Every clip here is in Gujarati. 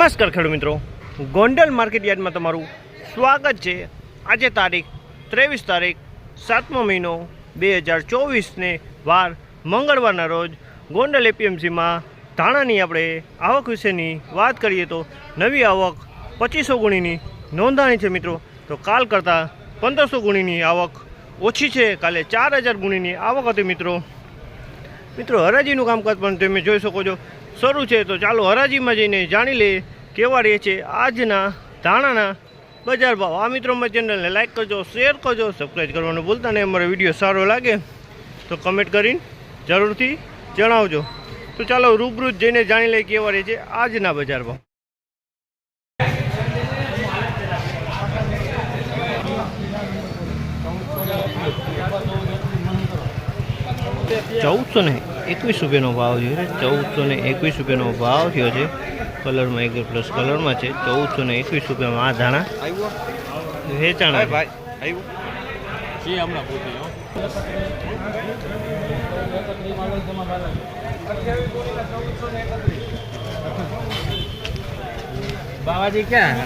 નમસ્કાર ખેડૂત મિત્રો. ગોંડલ માર્કેટ યાર્ડમાં તમારું સ્વાગત છે. આજે તારીખ ત્રેવીસ તારીખ સાતમો મહિનો બે હજાર ચોવીસને વાર મંગળવારના રોજ ગોંડલ એપીએમસીમાં ધાણાની આપણે આવક વિશેની વાત કરીએ તો નવી આવક પચીસો ગુણીની નોંધાણી છે મિત્રો. તો કાલ કરતાં પંદરસો ગુણીની આવક ઓછી છે. કાલે ચાર હજાર ગુણીની આવક હતી મિત્રો. મિત્રો હરાજીનું કામકાજ પણ તમે જોઈ શકો છો. શરૂ છે, તો ચાલો હરાજીમાં જઈને જાણી લઈએ કેવા રહે છે આજના ધાણાના બજાર ભાવ. આ મિત્રો મારી ચેનલને લાઇક કરજો શેર કરજો સબસ્ક્રાઈબ કરવાનું ભૂલતા નહીં. અમારો વીડિયો સારો લાગે તો કમેન્ટ કરીને જરૂરથી જણાવજો. તો ચાલો રૂબરૂ જઈને જાણી લઈએ કેવા રહે છે આજના બજાર ભાવ. ચૌદસો ને એકવીસ રૂપિયાનો ભાવ છે. ચૌદસો ને એકવીસ રૂપિયાનો ભાવ થયો છે. કલરમાં એક પ્લસ કલરમાં છે. ચૌદસો ને એકવીસ રૂપિયામાં આ ધાણા વેચાણા છે. બાવાજી ક્યાં?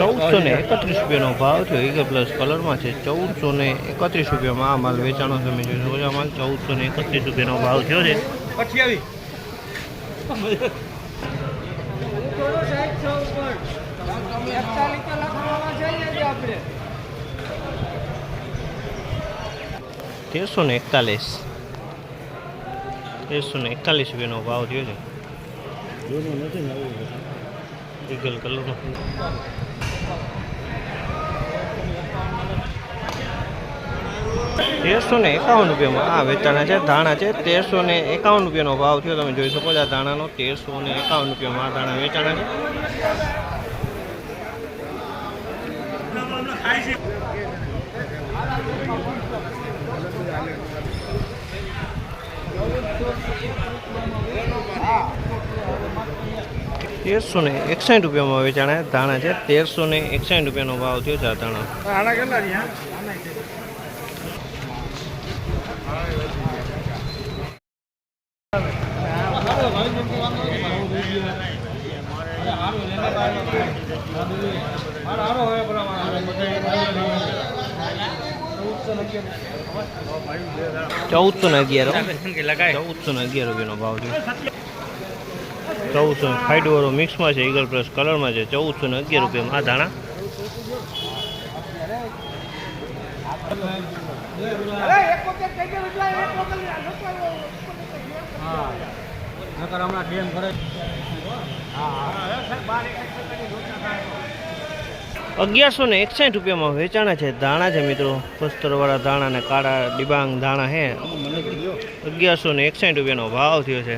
ચૌદસો ને એકત્રીસ રૂપિયાનો ભાવ થયો. એક પ્લસ કલરમાં છે. ચૌદસો ને એકત્રીસ રૂપિયામાં આ માલ વેચાણો તમે જોઈ શકો છો. આ માલ ચૌદસો ને એકત્રીસ રૂપિયાનો ભાવ થયો છે. તેરસો ને એકતાલીસ. તેરસો ને એકતાલીસ રૂપિયાનો ભાવ થયો છે. ઈગલ કલરનો તેરસો ને એકાવન રૂપિયામાં આ વેચાણા છે, ધાણા છે, તેરસો ને એકાવન રૂપિયાનો ભાવ થયો, તમે જોઈ શકો છો આ ધાણાનો તેરસો ને એકાવન રૂપિયામાં આ ધાણા વેચાણા છે. તેરસો ને એકસાઠ રૂપિયામાં વેચાણા ધાણા છે તેરસો ને એકસાઠ રૂપિયાનો ભાવ થયો છે આ ધાણા. ચૌદસો ને અગિયાર. ચૌદસો ને અગિયાર. રૂપિયાનો ભાવ છે ચૌદસો ફાઈડવાળો મિક્સમાં છે ઈગલ પ્લસ કલરમાં છે, ચૌદસો ને અગિયાર રૂપિયામાં આ ધાણા અગિયારસો ને એકસાઠ રૂપિયામાં વેચાણા છે, ધાણા છે મિત્રો. પસ્તરવાળા ધાણા ને કાળા ડિબાંગ ધાણા હે. અગિયારસો ને એકસાઠ રૂપિયાનો ભાવ થયો છે.